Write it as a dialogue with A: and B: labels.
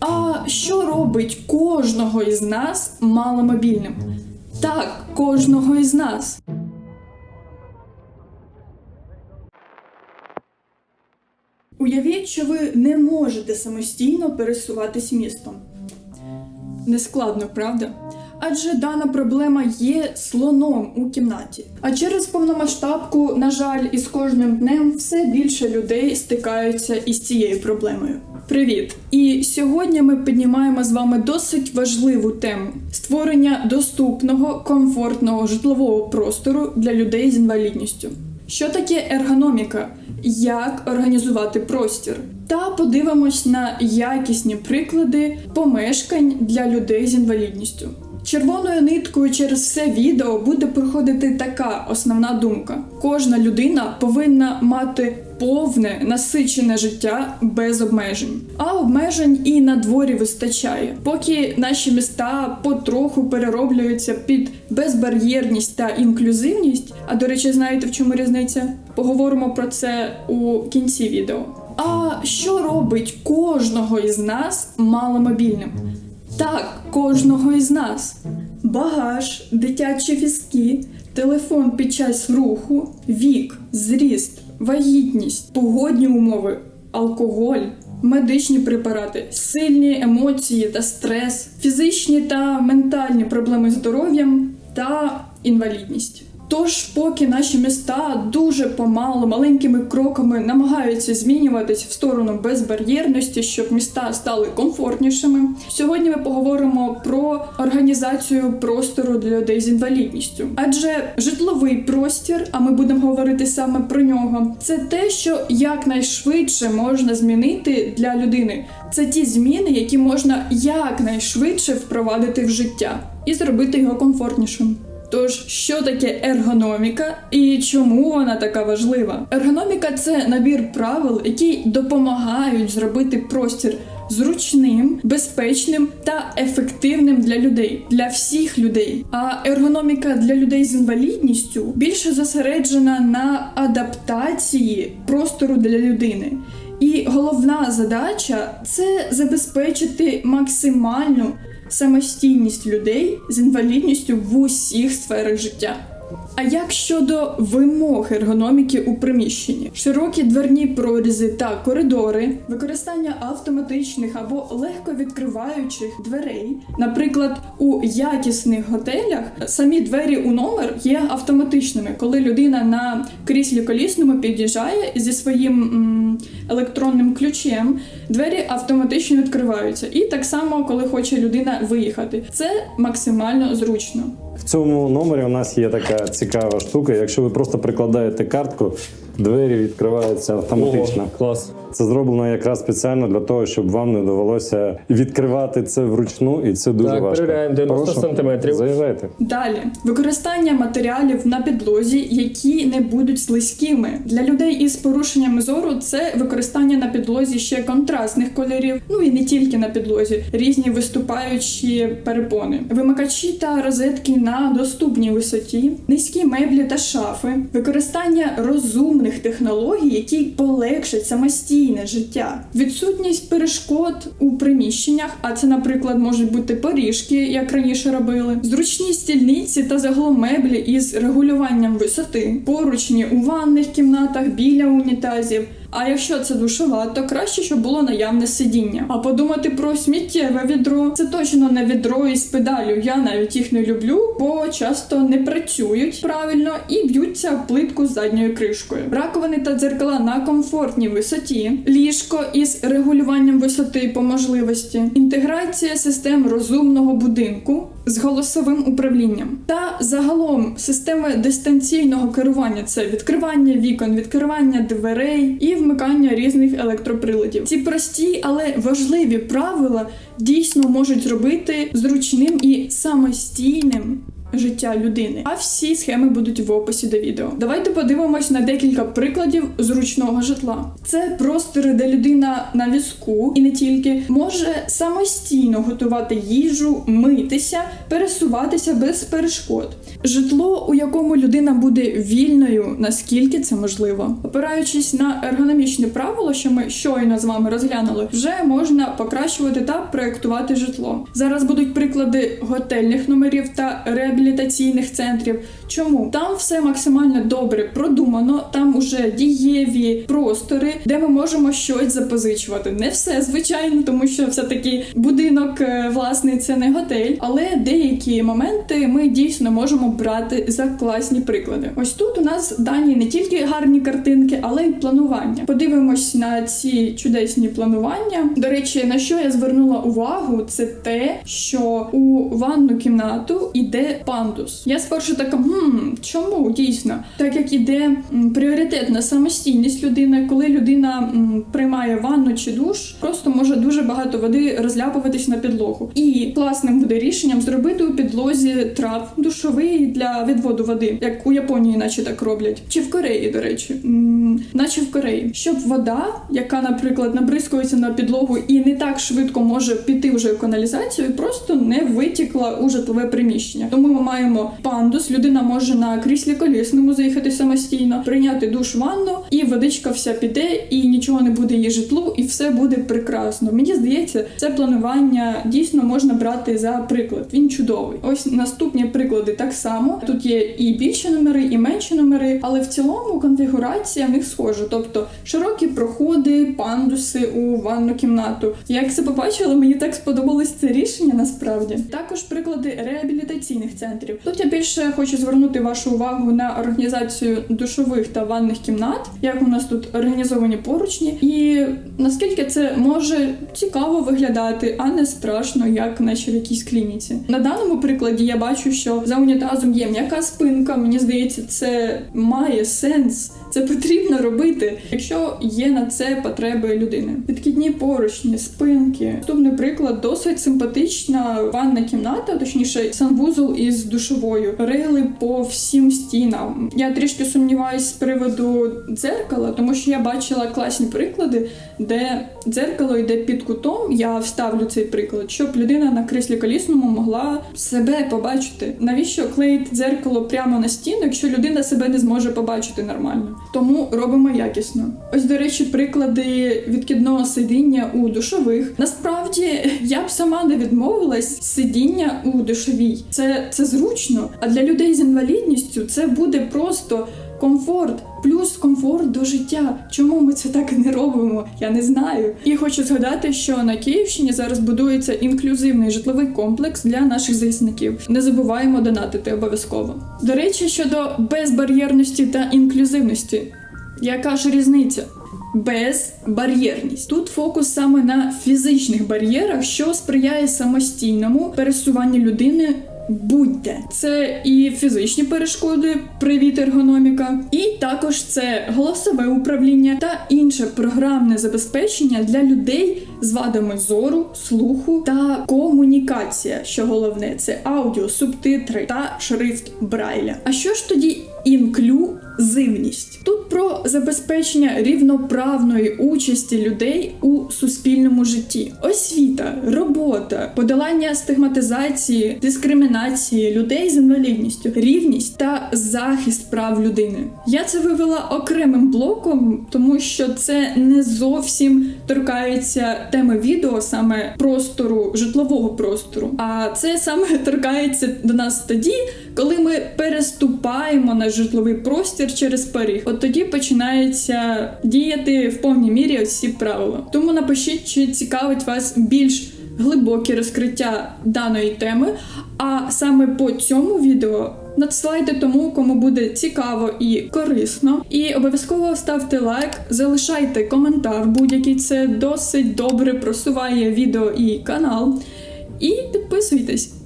A: А що робить кожного із нас маломобільним? Так, кожного із нас. Уявіть, що ви не можете самостійно пересуватись містом. Нескладно, правда? Адже дана проблема є слоном у кімнаті. А через повномасштабку, на жаль, із кожним днем все більше людей стикаються із цією проблемою. Привіт! І сьогодні ми піднімаємо з вами досить важливу тему створення доступного, комфортного житлового простору для людей з інвалідністю. Що таке ергономіка? Як організувати простір? Та подивимось на якісні приклади помешкань для людей з інвалідністю. Червоною ниткою через все відео буде проходити така основна думка: кожна людина повинна мати повне насичене життя без обмежень. А обмежень і на дворі вистачає, поки наші міста потроху перероблюються під безбар'єрність та інклюзивність. А до речі, знаєте в чому різниця? Поговоримо про це у кінці відео. А що робить кожного із нас маломобільним? Так, кожного із нас. Багаж, дитячі візки, телефон під час руху, вік, зріст, вагітність, погодні умови, алкоголь, медичні препарати, сильні емоції та стрес, фізичні та ментальні проблеми з здоров'ям та інвалідність. Тож, поки наші міста дуже помало, маленькими кроками намагаються змінюватись в сторону безбар'єрності, щоб міста стали комфортнішими. Сьогодні ми поговоримо про організацію простору для людей з інвалідністю. Адже житловий простір, а ми будемо говорити саме про нього, це те, що якнайшвидше можна змінити для людини. Це ті зміни, які можна якнайшвидше впровадити в життя і зробити його комфортнішим. Тож, що таке ергономіка і чому вона така важлива? Ергономіка це набір правил, які допомагають зробити простір зручним, безпечним та ефективним для людей, для всіх людей. А ергономіка для людей з інвалідністю більше зосереджена на адаптації простору для людини. І головна задача це забезпечити максимальну самостійність людей з інвалідністю в усіх сферах життя. А як щодо вимог ергономіки у приміщенні? Широкі дверні прорізи та коридори, використання автоматичних або легко відкриваючих дверей. Наприклад, у якісних готелях самі двері у номер є автоматичними, коли людина на кріслі колісному під'їжджає зі своїм м, електронним ключем, двері автоматично відкриваються. І так само, коли хоче людина виїхати, це максимально зручно.
B: В цьому номері у нас є така цікава штука. Якщо ви просто прикладаєте картку, двері відкриваються автоматично.
C: О, клас.
B: Це зроблено якраз спеціально для того, щоб вам не довелося відкривати це вручну, і це дуже
C: Так,
B: важко.
C: перевіряємо, 90
B: Прошу,
C: сантиметрів.
B: Заїжджайте.
A: Далі використання матеріалів на підлозі, які не будуть слизькими. Для людей із порушеннями зору це використання на підлозі ще контрастних кольорів, ну і не тільки на підлозі, різні виступаючі перепони, вимикачі та розетки на доступній висоті, низькі меблі та шафи, використання розумних технологій, які полегшать самостійне життя, відсутність перешкод у приміщеннях, а це, наприклад, можуть бути поріжки, як раніше робили, зручні стільниці та загалом меблі із регулюванням висоти, поручні у ванних кімнатах біля унітазів. А якщо це душова, то краще, щоб було наявне сидіння. А подумати про сміттєве відро це точно не відро із педалю. Я навіть їх не люблю, бо часто не працюють правильно і б'ються плитку з задньою кришкою. Раковини та дзеркала на комфортній висоті, ліжко із регулюванням висоти по можливості, інтеграція систем розумного будинку з голосовим управлінням та загалом системи дистанційного керування це відкривання вікон, відкривання дверей і вмикання різних електроприладів. Ці прості, але важливі правила дійсно можуть зробити зручним і самостійним життя людини. А всі схеми будуть в описі до відео. Давайте подивимось на декілька прикладів зручного житла. Це простори, де людина на візку і не тільки може самостійно готувати їжу, митися, пересуватися без перешкод. Житло, у якому людина буде вільною, наскільки це можливо. Опираючись на ергономічне правило, що ми щойно з вами розглянули, вже можна покращувати та проектувати житло. Зараз будуть приклади готельних номерів та реабілітаційних центрів. Чому там все максимально добре продумано, там уже дієві простори, де ми можемо щось запозичувати. Не все, звичайно, тому що все-таки будинок е, власний це не готель, але деякі моменти ми дійсно можемо брати за класні приклади. Ось тут у нас дані не тільки гарні картинки, але й планування. Подивимось на ці чудесні планування. До речі, на що я звернула увагу, це те, що у ванну кімнату іде пандус. Я спершу така, хм, чому дійсно? Так як іде пріоритетна самостійність людини, коли людина м, приймає ванну чи душ, просто може дуже багато води розляпуватись на підлогу. І класним буде рішенням зробити у підлозі трап душовий для відводу води, як у Японії, наче так роблять, чи в Кореї, до речі, наче в Кореї, щоб вода, яка, наприклад, набризкується на підлогу і не так швидко може піти вже в каналізацію, просто не витікла у житлове приміщення. Тому ми маємо пандус. Людина може на кріслі колісному заїхати самостійно, прийняти душ ванну, і водичка вся піде, і нічого не буде її житлу, і все буде прекрасно. Мені здається, це планування дійсно можна брати за приклад. Він чудовий. Ось наступні приклади так само. Тут є і більші номери, і менші номери, але в цілому конфігурація в них схожа. Тобто широкі проходи, пандуси у ванну кімнату. Як це побачила, мені так сподобалось це рішення насправді. Також приклади реабілітаційних центрів. Тут я більше хочу звернути вашу увагу на організацію душових та ванних кімнат, як у нас тут організовані поручні, і наскільки це може цікаво виглядати, а не страшно, як наче в якійсь клініці. На даному прикладі я бачу, що за унітазом є м'яка спинка. Мені здається, це має сенс. Це потрібно робити, якщо є на це потреби людини. Підкідні поручні, спинки. Наступний приклад досить симпатична ванна кімната, точніше, санвузол із душовою. Рили по всім стінам. Я трішки сумніваюсь з приводу дзеркала, тому що я бачила класні приклади, де дзеркало йде під кутом. Я вставлю цей приклад, щоб людина на кріслі колісному могла себе побачити. Навіщо клеїти дзеркало прямо на стіну, якщо людина себе не зможе побачити нормально? Тому робимо якісно. Ось, до речі, приклади відкидного сидіння у душових. Насправді я б сама не відмовилась сидіння у душовій. Це, це зручно. А для людей з інвалідністю це буде просто. Комфорт плюс комфорт до життя. Чому ми це так не робимо? Я не знаю. І хочу згадати, що на Київщині зараз будується інклюзивний житловий комплекс для наших захисників. Не забуваємо донатити обов'язково. До речі, щодо безбар'єрності та інклюзивності, яка ж різниця? Безбар'єрність. Тут фокус саме на фізичних бар'єрах, що сприяє самостійному пересуванню людини будь-де. Це і фізичні перешкоди, привіт ергономіка, і також це голосове управління та інше програмне забезпечення для людей з вадами зору, слуху та комунікація. Що головне, це аудіо, субтитри та шрифт Брайля. А що ж тоді інклюзивність? Тут про забезпечення рівноправної участі людей у суспільному житті, освіта, робота, подолання стигматизації, дискримінації людей з інвалідністю, рівність та захист прав людини. Я це вивела окремим блоком, тому що це не зовсім торкається теми відео, саме простору, житлового простору. А це саме торкається до нас тоді, коли ми переступаємо на житловий простір через поріг. От тоді починається діяти в повній мірі ось ці правила. Тому напишіть, чи цікавить вас більш глибоке розкриття даної теми. А саме по цьому відео надсилайте тому, кому буде цікаво і корисно. І обов'язково ставте лайк, залишайте коментар, будь-який це досить добре просуває відео і канал. І підписуйтесь.